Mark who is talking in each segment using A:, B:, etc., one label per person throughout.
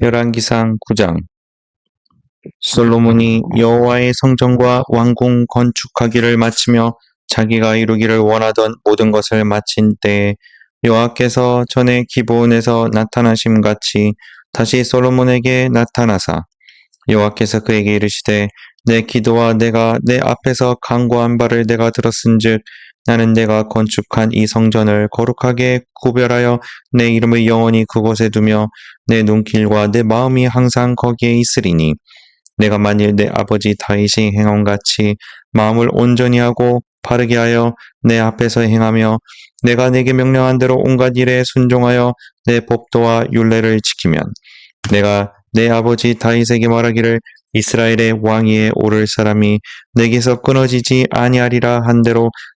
A: 열왕기상 9장. 솔로몬이 여호와의 성전과 왕궁 건축하기를 마치며 자기가 이루기를 원하던 모든 것을 마친 때에 여호와께서 전에 기브온에서 나타나심 같이 다시 솔로몬에게 나타나사. 여호와께서 그에게 이르시되 내 기도와 내가 내 앞에서 강구한 바를 내가 들었은즉 나는 내가 건축한 이 성전을 거룩하게 구별하여 내 이름을 영원히 그곳에 두며 내 눈길과 내 마음이 항상 거기에 있으리니 내가 만일 내 아버지 다윗이 행한 같이 마음을 온전히 하고 바르게 하여 내 앞에서 행하며 내가 내게 명령한 대로 온갖 일에 순종하여 내 법도와 율례를 지키면 내가 내 아버지 다윗에게 말하기를 이스라엘의 왕위에 오를 사람이 내게서 끊어지지 아니하리라 한 대로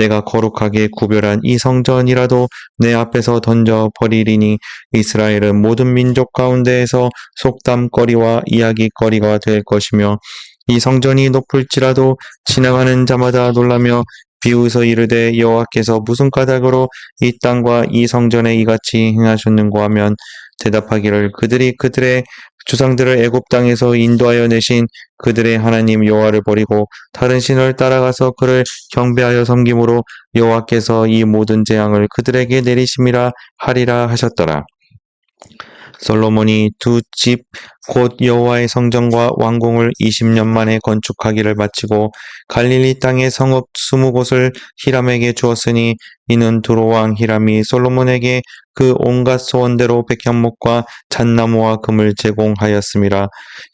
A: 내가 거룩하게 구별한 이 성전이라도 내 앞에서 던져 버리리니 이스라엘은 모든 민족 가운데에서 속담거리와 이야기거리가 될 것이며 이 성전이 높을지라도 지나가는 자마다 놀라며 비웃어 이르되 여호와께서 무슨 까닭으로 이 땅과 이 성전에 이같이 행하셨는고 하면 대답하기를 그들이 그들의 주상들을 애굽 땅에서 인도하여 내신 그들의 하나님 여호와를 버리고 다른 신을 따라가서 그를 경배하여 섬김으로 여호와께서 이 모든 재앙을 그들에게 내리심이라 하리라 하셨더라. 솔로몬이 두 집곧 여호와의 성전과 왕궁을 20년 만에 건축하기를 마치고 갈릴리 땅의 성읍 20곳을 히람에게 주었으니 이는 두로 왕 히람이 솔로몬에게 그 온갖 소원대로 백향목과 잣나무와 금을 제공하였음이라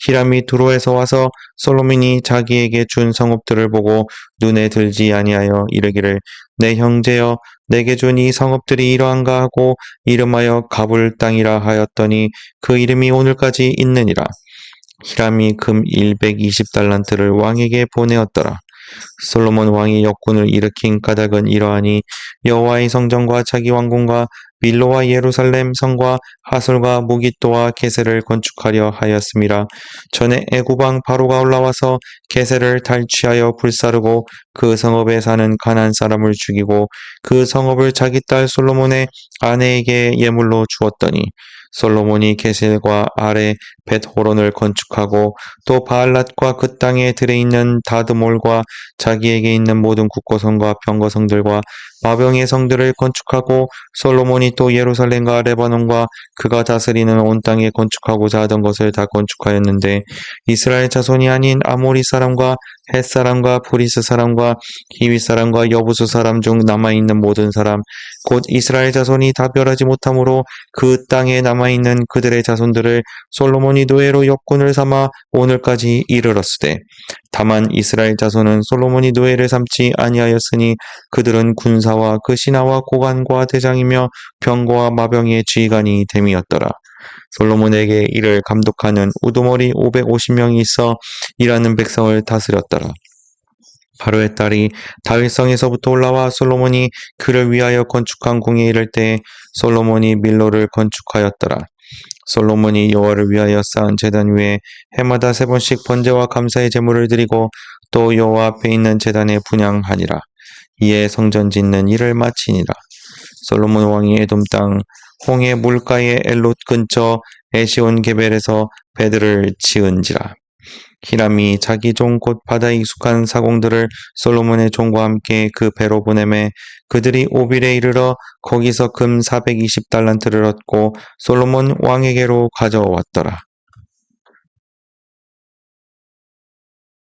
A: 히람이 두로에서 와서 솔로몬이 자기에게 준 성읍들을 보고 눈에 들지 아니하여 이르기를 내 형제여 내게 준 이 성읍들이 이러한가 하고 이름하여 가불 땅이라 하였더니 그 이름이 오늘까지 있 느니라. 히람이 금 120달란트를 왕에게 보내었더라. 솔로몬 왕이 역군을 일으킨 까닭은 이러하니 여호와의 성전과 자기 왕궁과 밀로와 예루살렘 성과 하솔과 무기또와 게세를 건축하려 하였음이라 전에 애구방 바로가 올라와서 게세를 탈취하여 불사르고 그 성읍에 사는 가난 사람을 죽이고 그 성읍을 자기 딸 솔로몬의 아내에게 예물로 주었더니 솔로몬이 게셀과 아래 벳호론을 건축하고 또 바알랏과 그 땅에 들에 있는 다드몰과 자기에게 있는 모든 국고성과 병거성들과 마병의 성들을 건축하고 솔로몬이 또 예루살렘과 레바논과 그가 다스리는 온 땅에 건축하고자 하던 것을 다 건축하였는데 이스라엘 자손이 아닌 아모리 사람과 헷 사람과 브리스 사람과 히위 사람과 여부수 사람 중 남아 있는 모든 사람 곧 이스라엘 자손이 다 멸하지 못하므로 그 땅에 남아 있는 그들의 자손들을 솔로몬이 노예로 역군을 삼아 오늘까지 이르렀으되 다만 이스라엘 자손은 솔로몬이 노예를 삼지 아니하였으니 그들은 군사와 그 신하와 고관과 대장이며 병거와 마병의 지휘관이 됨이었더라. 솔로몬에게 이를 감독하는 우두머리 550명이 있어 일하는 백성을 다스렸더라. 바로의 딸이 다윗성에서부터 올라와 솔로몬이 그를 위하여 건축한 궁에 이를 때 솔로몬이 밀로를 건축하였더라. 솔로몬이 여호와를 위하여 쌓은 제단 위에 해마다 세 번씩 번제와 감사의 제물을 드리고 또 여호와 앞에 있는 제단에 분양하니라. 이에 성전 짓는 일을 마치니라. 솔로몬 왕이 에돔 땅 홍해 물가의 엘롯 근처 에시온 게벨에서 베드를 지은지라. 히람이 자기 종 곧 바다에 익숙한 사공들을 솔로몬의 종과 함께 그 배로 보내매 그들이 오빌에 이르러 거기서 금 420달란트를 얻고 솔로몬 왕에게로 가져왔더라.